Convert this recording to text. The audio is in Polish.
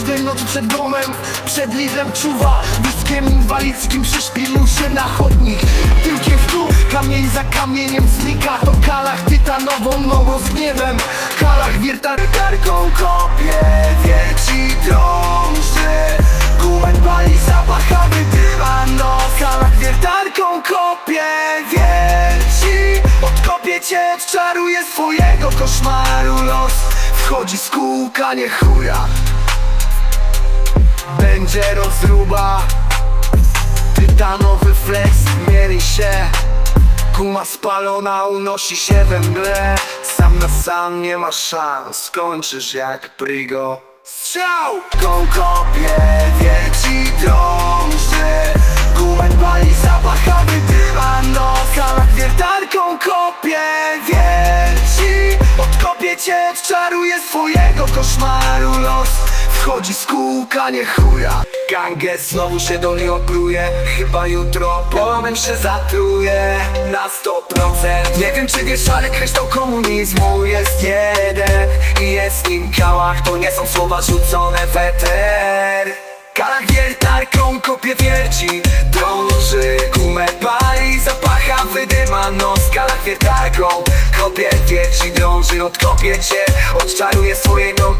Każdej nocy przed domem, przed Lidlem czuwa Wózkiem inwalidzkim przyszpilił się na chodnik. Tyłkiem w dół, kamień za kamieniem znika To kalach tytanową nogą z gniewem. Kalach wiertarką kopie, wieci drąży. Gumę pali zapachawy dywan nos. Kalach wiertarką kopie, wieci Odkopie cię, czaruje swojego koszmaru los. Wchodzi z kółka, nie chuja Będzie rozruba. Tytanowy flex mieli się. Kuma spalona unosi się we mgle. Sam na sam nie ma szans Skończysz jak prygo Strzał! Ką kopie, wieci drąży. Gumę pali zapachawy dywan Nos kalach wiertarką kopie, wieci Odkopie cię, czaruje swojego koszmaru los Wchodzi z kółka, nie chuja. Ganges znowu się do niej opruje Chyba jutro płomem się zatruje Na 100% Nie wiem czy wiesz, ale kryształ komunizmu jest jeden. I jest nim kałach, to nie są słowa rzucone w eter. Kalach wiertarką kopie wierci. Dąży, gumę pali, zapacha wydyma nos. Kalach wiertarką kopie wierci Dąży, odkopie cię, odczaruje swojego